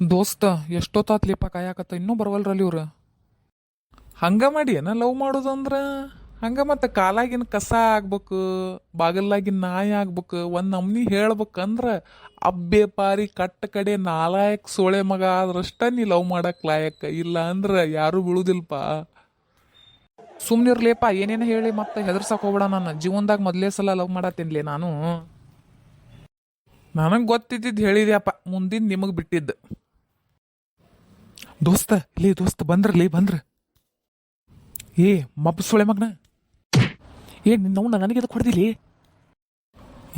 ದೋಸ್ತ ಎಷ್ಟೊತ್ತಾತ್ಲಿಪ್ಪ ಕಾಯಕತ್ತ ಇನ್ನೂ ಬರವಲ್ರಲ್ಲಿ ಇವ್ರು? ಹಂಗ ಮಾಡಿ ಏನ ಲವ್ ಮಾಡೋದಂದ್ರ? ಹಂಗ ಮತ್ತೆ ಕಾಲಾಗಿನ ಕಸ ಆಗ್ಬೇಕು, ಬಾಗಲ್ಲಾಗಿನ ನಾಯಿ ಆಗ್ಬೇಕು, ಒಂದ್ ನಮ್ನಿ ಹೇಳ್ಬೇಕಂದ್ರ ಅಬ್ಬೆ ಪಾರಿ ಕಟ್ಟ ಕಡೆ ನಾಲಾಯಕ್ ಸೋಳೆ ಮಗ ಆದ್ರಷ್ಟ ನೀ ಲವ್ ಮಾಡಕ್ ಲಾಯಕ್, ಇಲ್ಲ ಅಂದ್ರ ಯಾರು ಬೀಳುದಿಲ್ಪ? ಸುಮ್ನಿರ್ಲೇಪ ಏನೇನು ಹೇಳಿ ಮತ್ತೆ ಹೆದರ್ಸಕ್ ಹೋಗ್ಬೇಡ ನಾನು. ಜೀವನದಾಗ ಮೊದಲೇ ಸಲ ಲವ್ ಮಾಡತ್ತಿನ್ಲಿ ನಾನು. ನನಗೆ ಗೊತ್ತಿದ್ದಿದ್ದು ಹೇಳಿದ್ಯಪ್ಪ ಮುಂದಿನ ನಿಮಗೆ ಬಿಟ್ಟಿದ್ದು. ದೋಸ್ತ, ಲೇ ದೋಸ್ತ, ಬಂದ್ರ, ಲೇ ಬಂದ್ರ. ಏ ಮಬ್ಬ ಸೊಳೆ ಮಗನ. ಏ ನಿನ್ನವನ್ನ ನನಗೆ ಅದು ಹೊಡೆದಿಲಿ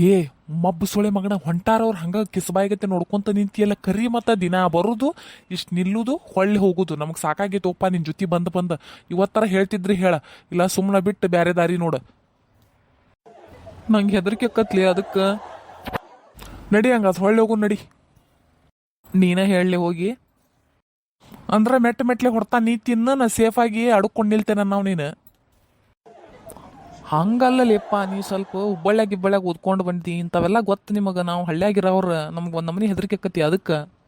ಏ ಮಬ್ಬ ಸೊಳೆ ಮಗನ, ಹೊಂಟಾರವ್ರು ಹಂಗ ಕಿಸಬಾಯಿಗತ್ತೆ ನೋಡ್ಕೊಂತ ನಿಂತಿಯಲ್ಲ, ಕರಿ ಮತ್ತ ದಿನ ಬರೋದು, ಇಷ್ಟು ನಿಲ್ಲುದು, ಹೊಳ್ಳಿ ಹೋಗುದು. ನಮಗೆ ಸಾಕಾಗೈತೋಪ್ಪ, ನಿನ್ ಜೊತೆ ಬಂದು ಬಂದ. ಇವತ್ತರ ಹೇಳ್ತಿದ್ರಿ ಹೇಳ, ಇಲ್ಲ ಸುಮ್ಮನೆ ಬಿಟ್ಟು ಬ್ಯಾರೆ ದಾರಿ ನೋಡ. ನಂಗೆ ಹೆದರಿಕೆ ಕತ್ಲಿ ಅದಕ್ಕೆ. ನಡಿ ಹಂಗ ಹೊಳ್ಳಿ ಹೋಗು, ನಡಿ. ನೀನ ಹೇಳಲಿ ಹೋಗಿ. ಅಂದ್ರೆ ಮೆಟ್ಟ ಮೆಟ್ಲಿ ಹೊಡ್ತಾ ನೀ ತಿನ್ನ ಸೇಫಾಗಿ ಅಡ್ಕೊಂಡು ನಿಲ್ತೇನೆ ನಾವು ನೀನು. ಹಂಗಲ್ಲಪ್ಪ ನೀ ಸ್ವಲ್ಪ ಹುಬ್ಬಳ್ಳಿಯಾಗ ಗಿಬ್ಬಳ್ಯಾಗ ಓದ್ಕೊಂಡು ಬಂದಿ, ಇಂಥವೆಲ್ಲ ಗೊತ್ತು ನಿಮಗೆ. ನಾವು ಹಳ್ಳಿಯಾಗಿರೋರು ನಮ್ಗೆ ಒಂದು ನಮನಿ ಹೆದರಿಕೆ ಅದಕ್ಕೆ.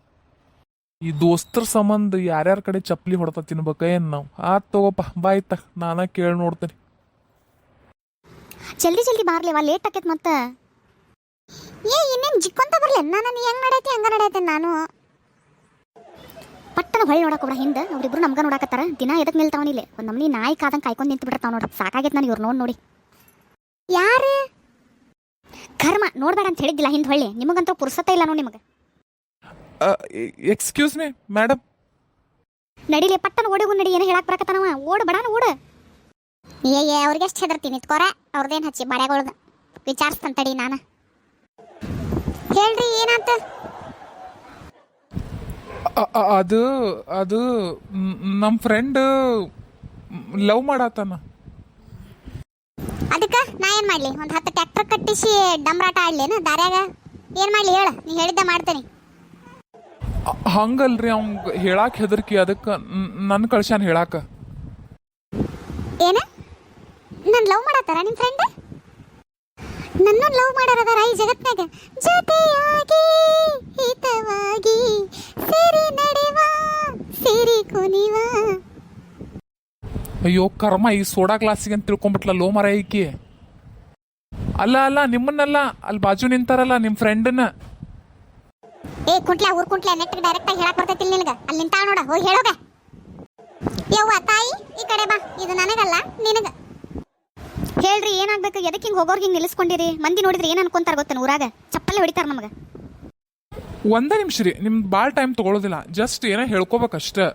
ಈ ದೋಸ್ತರ ಸಂಬಂಧ ಯಾರ್ಯಾರ ಕಡೆ ಚಪ್ಪಲಿ ಹೊಡ್ತಾ ತಿನ್ಬೇಕ, ಏನು ನಾವು? ಆತ್ ತಗೋಪ್ಪ ಬಾಯ್ತ ನಾನ ಕೇಳಿ ನೋಡ್ತೇನೆ. ಜಲ್ದಿ ಜಲ್ದಿ ಬಾರ್ಲೇವಾ ಲೇಟ್ ಆಕೈತೆ ಮತ್ತ. ಏ, ಇನ್ನೇನ್ ಜಿಕ್ಕೊಂತ ಬರ್ಲಿ? ನಾನು, ನೀ ಹೆಂಗ್ ನಡೈತಿ ಹಂಗ ನಾನು? ಪಟ್ಟನ ಹೊಳ್ಳಿ ನೋಡಕ್ ಹೋಗ್ರ ಹಿಂದೆ ಅವ್ರಿಬ್ರು ನಮ್ಗ ನೋಡಕತ್ತಾರ. ದಿನ ಎದಕ್ ನಿಲ್ತಾವನಿಲ್ಲ ಒಂದ್ ನಮ್ನಿ ನಾಯಿ ಕಾದಂಗ್ ಕಾಯ್ಕೊಂಡ್ ನಿಂತು ಬಿಡ್ತಾವ ನೋಡ್ರಿ. ಸಾಕಾಗೈತ್ ನಾನು ಇವ್ರು ನೋಡ್ ನೋಡಿ. ಯಾರು? ಕರ್ಮ ನೋಡ್ಬೇಡ ಅಂತ ಹೇಳಿದ್ದಿಲ್ಲ ಹಿಂದ್ ಹೊಳ್ಳಿ. ನಿಮಗಂತೂ ಪುರ್ಸತ್ತ ಇಲ್ಲ ನೋಡಿ ನಿಮಗೆ. ಎಕ್ಸ್ಕ್ಯೂಸ್ ಮೀ ಮೇಡಮ್ ನಡಿಲಿ ಪಟ್ಟನ ಓಡಿ ನಡಿ ಏನು ಹೇಳಕ್ ಬರಕತ್ತಾನವ ಓಡ್ ಬಡಾನ ಓಡ. ಏ ಏ ಅವ್ರಿಗೆ ಎಷ್ಟು ಹೆದರ್ತೀನಿ? ನಿತ್ಕೋರ ಅವ್ರದ್ದೇನು ಹಚ್ಚಿ ಬಾಡ್ಯಾಗೊಳ್ದು ವಿಚಾರಿಸ್ತಂತಡಿ ನಾನು. ಹೇಳ್ರಿ ಏನಂತ? ಅದು ಅದು ನಮ್ಮ ಫ್ರೆಂಡ್ ಲವ್ ಮಾಡತ್ತಾನ ಅದಕ್ಕ ನಾ ಏನ್ ಮಾಡ್ಲಿ? ಒಂದ್ ಹತ್ತು ಟ್ರ್ಯಾಕ್ಟರ್ ಕಟ್ಟಿಸಿ ಡಮ್ರಾಟ ಆಡ್ಲೇನ? ದಾರ್ಯಾಗ ಏನ್ ಮಾಡ್ಲಿ ಹೇಳ? ನೀ ಹೇಳಿದ್ದ ಮಾಡ್ತೇನೆ. ಹಂಗಲ್ರಿ ಅವ್ನ್ ಹೇಳಾಕ ಹೆದರ್ಕಿ ಅದಕ್ಕೆ ನನ್ನ ಕಳ್ಸ್ಯಾನ ಹೇಳಾಕ. ಏನ? ನನ್ನ ಲವ್ ಮಾಡತ್ತಾರ ನಿಮ್ ಫ್ರೆಂಡ್ ನನ್ನ ಲವ್ ಮಾಡಾರದಾರ ಈ ಜಗತ್ನಾಗ ಜೊತೆಯಾಗಿ ಹಿತವಾಗಿ ಸಿರಿ ನಡೆವ ಸಿರಿ ಕುನಿವ ಅಯ್ಯೋ ಕರ್ಮ ಈ ಸೋಡಾ ಗ್ಲಾಸಿಗೆ ಅಂತ ತಿಳ್ಕೊಂಬಿಟ್ಲ ಲೋ ಮರ ಈಕಿ? ಅಲ್ಲ ಅಲ್ಲ ನಿಮ್ಮನ್ನಲ್ಲ ಅಲ್ಲಿ ಬಾಜು ನಿಂತಾರಲ್ಲ ನಿಮ್ಮ ಫ್ರೆಂಡನ್ನ ಏ ಕುಂಟ್ಲ ಊರ್ ಕುಂಟ್ಲ ನೆಟ್ ಡೈರೆಕ್ಟ್ ಆಗಿ ಹೇಳಕ್ ಬರ್ತೈತಿ ನಿನಗ. ಅಲ್ಲಿ ನಿಂತಾಳ ನೋಡ ಹೋಗಿ ಹೇಳೋಗ ಯವ್ವ ತಾಯಿ ಈ ಕಡೆ ಬಾ. ಇದು ನನಗಲ್ಲ ನಿನಗ. ಹೇಳ್ರಿ ಏನಾಗ್ಬೇಕು? ಎದಕ್ಕೆ ಹಿಂಗ್ ಹೋಗೋರ್ಗೆ ಹಿಂಗ್ ನಿಲ್ಲಿಸ್ಕೊಂಡಿರಿ? ಮಂದಿ ನೋಡಿದ್ರೆ ಏನ್ ಅನ್ಕೊಂತಾರ ಗೊತ್ತೇನ ಊರಾಗ? ಚಪ್ಪಲ್ಲೇ ಹೊಡಿತಾರ ನಮಗ. ಒಂದ ನಿಮಿಷ ರೀ ನಿಮ್ದು ಭಾಳ ಟೈಮ್ ತಗೊಳ್ಳೋದಿಲ್ಲ ಜಸ್ಟ್ ಏನೋ ಹೇಳ್ಕೊಬೇಕಷ್ಟೇ.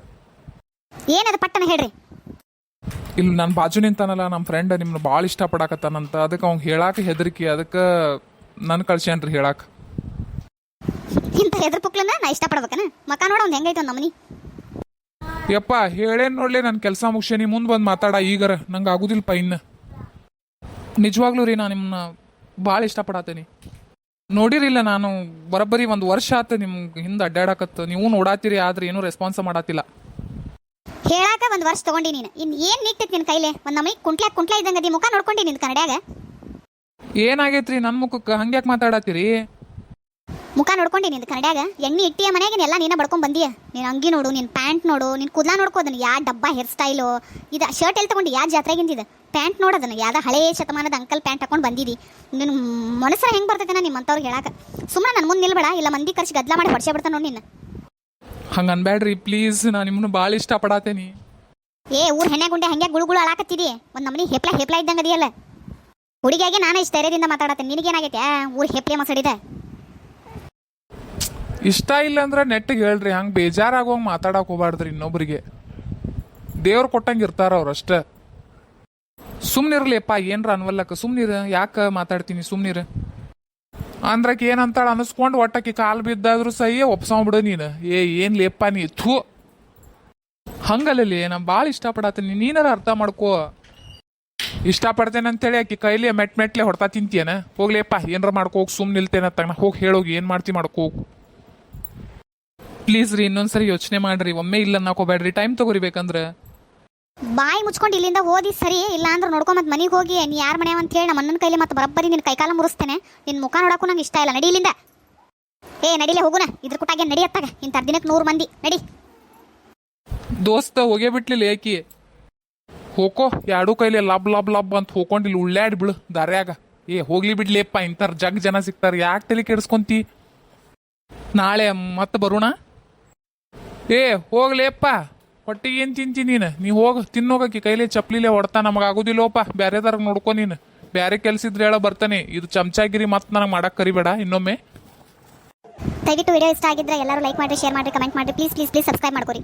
ಏನದ ಪಟ್ಟಣ ಹೇಳ್ರಿ? ಇಲ್ಲಿ ನನ್ನ ಬಾಜು ನಿಂತಾನಲ್ಲ ನಮ್ಮ ಫ್ರೆಂಡ್ ನಿಮ್ನ ಭಾಳ ಇಷ್ಟಪಡಾಕತ್ತಾನಂತ. ಅದಕ್ಕೆ ಅವ್ನು ಹೇಳಾಕ ಹೆದರಿಕೆ. ಅದಕ್ಕೆ ನನ್ನ ಕಳ್ಸ್ಯಾನ್ರಿ ಹೇಳಾಕ? ಇಂಥ ಹೆದ್ರ ಪುಕ್ಲನ್ನ ನಾ ಇಷ್ಟಪಡ್ಬೇಕನ? ಮಕ ನೋಡ ಒಂದ್ ಹೆಂಗೈತೆ ನಮ್ಮನಿ ಯಪ್ಪ ಹೇಳೇನ್ ನೋಡ್ಲಿ ನನ್ನ ಕೆಲಸ ಮುಗಿಸೇನಿ. ಮುಂದೆ ಬಂದು ಮಾತಾಡ ಈಗರ. ನಂಗೆ ಆಗುದಿಲ್ಲಪ್ಪ ಇನ್ನು. ನಿಜವಾಗ್ಲೂ ರೀ ನಾನು ನಿಮ್ಮನ್ನ ಭಾಳ ಇಷ್ಟಪಡತ್ತೇನಿ ನೋಡಿರಿಲ್ಲ ನಾನು ಬರೋಬ್ಬರಿ ಒಂದು ವರ್ಷ ಆತ ನಿಮ್ಗೆ ಹಿಂದೆ ಅಡ್ಡಾಡಕತ್ತು ನೀವು ನೋಡಾತಿರಿ ಆದ್ರೆ ಏನೂ ರೆಸ್ಪಾನ್ಸ್ ಮಾಡತ್ತಿಲ್ಲ ಹೇಳಾಕ ಒಂದು ವರ್ಷ ತಗೊಂಡಿ ನೀನು. ಇನ್ ಏನ್ ನಿಟ್ಟಿತ್ ನಿನ್ ಕೈಲೆ? ಒಂದ್ ನಮಗೆ ಕುಂಟ್ಲ ಕುಂಟ್ಲ ಇದ್ದಂಗ ಅದಿ ಮುಖ ನೋಡ್ಕೊಂಡಿ ನಿನ್ ಕನ್ನಡ್ಯಾಗ. ಏನಾಗೈತ್ರಿ ನನ್ನ ಮುಖಕ್ಕೆ? ಹಂಗ್ಯಾಕ್ ಮಾತಾಡತ್ತೀರಿ? ಮುಖ ನೋಡ್ಕೊಂಡಿ ನಿನ್ ಕನ್ನಡ್ಯಾಗ. ಎಣ್ಣೆ ಇಟ್ಟಿಯ ಮನೆಗೆ ಎಲ್ಲ ನೀನ ಬಡ್ಕೊಂಡ್ ಬಂದಿಯ. ನೀನ್ ಅಂಗಿ ನೋಡು ನಿನ್ ಪ್ಯಾಂಟ್ ನೋಡು ನಿನ್ ಕೂದಲ ನೋಡ್ಕೋದನ್ನ ಯಾ ಡಬ್ಬ ಹೇರ್ ಸ್ಟೈಲು. ಇದ ಶರ್ಟ್ ಎಲ್ಲಿ ತಗೊಂಡು? ಯಾ ಇದು? ಪ್ಯಾಂಟ್ ನೋಡೋದನ್ನ ಯಾವ್ದ ಹಳೇ ಶತಮಾನದ ಅಂಕಲ್ ಪ್ಯಾಂಟ್ ಹಾಕೊಂಡು ಬಂದಿದಿ. ನಿನ್ ಮನಸ್ಸರ ಹೆಂಗ್ ಬರ್ತೈತೆ ನಿಮ್ಮಂತವ್ರಿಗೆ ಹೇಳಾಕ. ಸುಮ್ಮನೆ ನನ್ನ ಮುಂದೆ ನಿಲ್ಬೇಡ. ಇಲ್ಲ ಮಂದಿ ಕರ್ಸಿ ಗದ್ಲ ಮಾಡಿ ಹೊಡ್ಸೇ ಬಿಡ್ತಾನ ನೋಡಿ ನಿನ್ನ. ಹಂಗೆ ಅನ್ಬೇಡ್ರಿ ಪ್ಲೀಸ್ ನಾನು ಬಾಳ ಭಾಳ ಇಷ್ಟಪಡತ್ತೇನಿ ಏ ಊರ್ ಹೆಣ್ಣೆ ಗುಂಡೆ ಹಂಗೆ ಗುಳು ಗುಳು ಅಳಾಕತ್ತಿದಿ ಒಂದ್ ನಮನಿ ಹೆಪ್ಲ ಹೆಪ್ಲ ಇದ್ದಂಗ ಅದಿಯಲ್ಲ ಹುಡುಗಿಯಾಗಿ ನಾನು ಇಷ್ಟ ಧೈರ್ಯದಿಂದ ಮಾತಾಡತ್ತೇನೆ ನಿನಗೇನಾಗೈತೆ ಏನಾಗೈತೆ? ಊರ್ ಹೆಪ್ಲೆ ಮಸಡಿದೆ. ಇಷ್ಟ ಇಲ್ಲ ಅಂದ್ರೆ ನೆಟ್ಟಿಗೆ ಹೇಳ್ರಿ ಹಂಗೆ ಬೇಜಾರಾಗೋಂಗೆ ಮಾತಾಡಕ್ಕೆ ಹೋಗ್ಬಾರ್ದ್ರಿ ಇನ್ನೊಬ್ರಿಗೆ. ದೇವ್ರು ಕೊಟ್ಟಂಗೆ ಇರ್ತಾರ ಅವ್ರು ಅಷ್ಟೇ. ಸುಮ್ನಿರ್ಲಿಪ್ಪ ಏನ್ರ ಅನ್ವಲ್ಲಕ್ಕ ಸುಮ್ನಿರ ಯಾಕೆ ಮಾತಾಡ್ತೀನಿ ಸುಮ್ನಿರ? ಅಂದ್ರಕ್ಕೆ ಏನಂತಾಳ ಅನಿಸ್ಕೊಂಡು ಒಟ್ಟಕ್ಕೆ ಕಾಲು ಬಿದ್ದಾದ್ರು ಸಹಿ ಒಪ್ಸಂಬಿಡು ನೀನು. ಏ ಏನ್ ಲೇಪ್ಪ ನೀ? ಥೂ. ಹಂಗಲ್ಲಲ್ಲಿ ನಾ ಭಾಳ ಇಷ್ಟಪಡತ್ತೀನಿ. ನೀನಾರ ಅರ್ಥ ಮಾಡ್ಕೋ. ಇಷ್ಟಪಡ್ತೇನೆ ಅಂತೇಳಿ ಆಕಿ ಕೈಲಿ ಮೆಟ್ ಮೆಟ್ಲೆ ಹೊಡ್ತಾ ತಿಂತೀಯನ? ಹೋಗ್ಲಿಯಪ್ಪ ಏನಾರ ಮಾಡ್ಕೋ, ಹೋಗಿ ಸುಮ್ಮನೆ ನಿಲ್ತೇನೆ ತಗ ಹೋಗಿ ಹೇಳೋಗಿ ಏನು ಮಾಡ್ತಿ ಮಾಡ್ಕೋ. ಪ್ಲೀಸ್ ರೀ, ಇನ್ನೊಂದ್ಸರಿ ಯೋಚನೆ ಮಾಡ್ರಿ. ಒಮ್ಮೆ ಇಲ್ಲ ನಾಕೋಬೇಡ್ರಿ ಟೈಮ್ ತಗೋರಿಬೇಕಂದ್ರೆ ಬಾಯಿ ಮುಚ್ಕೊಂಡು ಇಲ್ಲಿಂದ ಓದಿ ಸರಿ ಇಲ್ಲ ಅಂದ್ರೆ ಮತ್ತೆ ಮನೆಗೆ ಹೋಗಿ, ನೀ ಯಾರ ಮನೆ ಅಂತ ಹೇಳಿ ನಮ್ಮ ಅಣ್ಣನ ಕೈಲಿ ಮತ್ತೆ ಬರಬ್ಬರಿ ನಿನ್ನ ಕೈಕಾಲ ಮುರಿಸ್ತೇನೆ. ನಿನ್ನ ಮುಖ ನೋಡಕ್ಕೂ ನಂಗೆ ಇಷ್ಟ ಇಲ್ಲ, ನಡಿ ಇಲ್ಲಿಂದ. ಏ, ನಡಿಲೆ ಹೋಗುನ, ಇದ್ರ ಕುಟಾಗೆ ನಡಿ ಅತ್ತಾಗ ಇಂಥ ದಿನಕ್ಕೆ ನೂರು ಮಂದಿ, ನಡಿ. ದೋಸ್ತ, ಹೋಗೇ ಬಿಟ್ಲಿಲ್ಲ ಏಕಿ. ಹೋಕೋ ಎರಡೂ ಕೈಲಿ ಲಬ್ ಲಬ್ ಲಬ್ ಅಂತ ಹೋಕೊಂಡಿಲ್ಲ ಉಳ್ಳಾಡಿ ಬಿಳು, ದಾರ್ಯಾಗ. ಏ, ಹೋಗ್ಲಿ ಬಿಡ್ಲಿಪ್ಪ ಇಂಥರ್ ಜಗ್ ಜನ ಸಿಗ್ತಾರೆ, ಯಾಕೆ ತಲೆ ಕೆಡಿಸ್ಕೊಂತಿ? ನಾಳೆ ಮತ್ತೆ ಬರೋಣ? ಏ ಹೋಗ್ಲೇಪ್ಪ ಹೊಟ್ಟಿಗೆ ಏನು ತಿಂತಿ ನೀನು? ನೀ ಹೋಗಿ, ತಿನ್ನೋಗಕ್ಕೆ ಕೈಲಿ ಚಪ್ಲಿಲೆ ಹೊಡ್ತಾ ನಮಗೆ ಆಗೋದಿಲ್ಲೋಪ. ಬ್ಯಾರೆದಾರ ನೋಡ್ಕೊ ನೀನು. ಬ್ಯಾರೆ ಕೆಲ್ಸ ಇದ್ರೆ ಹೇಳ ಬರ್ತಾನೆ. ಇದು ಚಮಚಾಗಿರಿ ಮತ್ತೆ ನನಗೆ ಮಾಡಕ್ಕೆ ಕರಿಬೇಡ, ಇನ್ನೊಮ್ಮೆ. ದಯವಿಟ್ಟು ವಿಡಿಯೋ ಇಷ್ಟ ಆಗಿದ್ರೆ ಎಲ್ಲರೂ ಲೈಕ್ ಮಾಡಿ ಶೇರ್ ಮಾಡಿ ಕಮೆಂಟ್ ಮಾಡಿ ಪ್ಲೀಸ್ ಪ್ಲೀಸ್ ಪ್ಲೀಸ್ ಸಬ್ಸ್ಕ್ರೈಬ್ ಮಾಡ್ಕೊರಿ.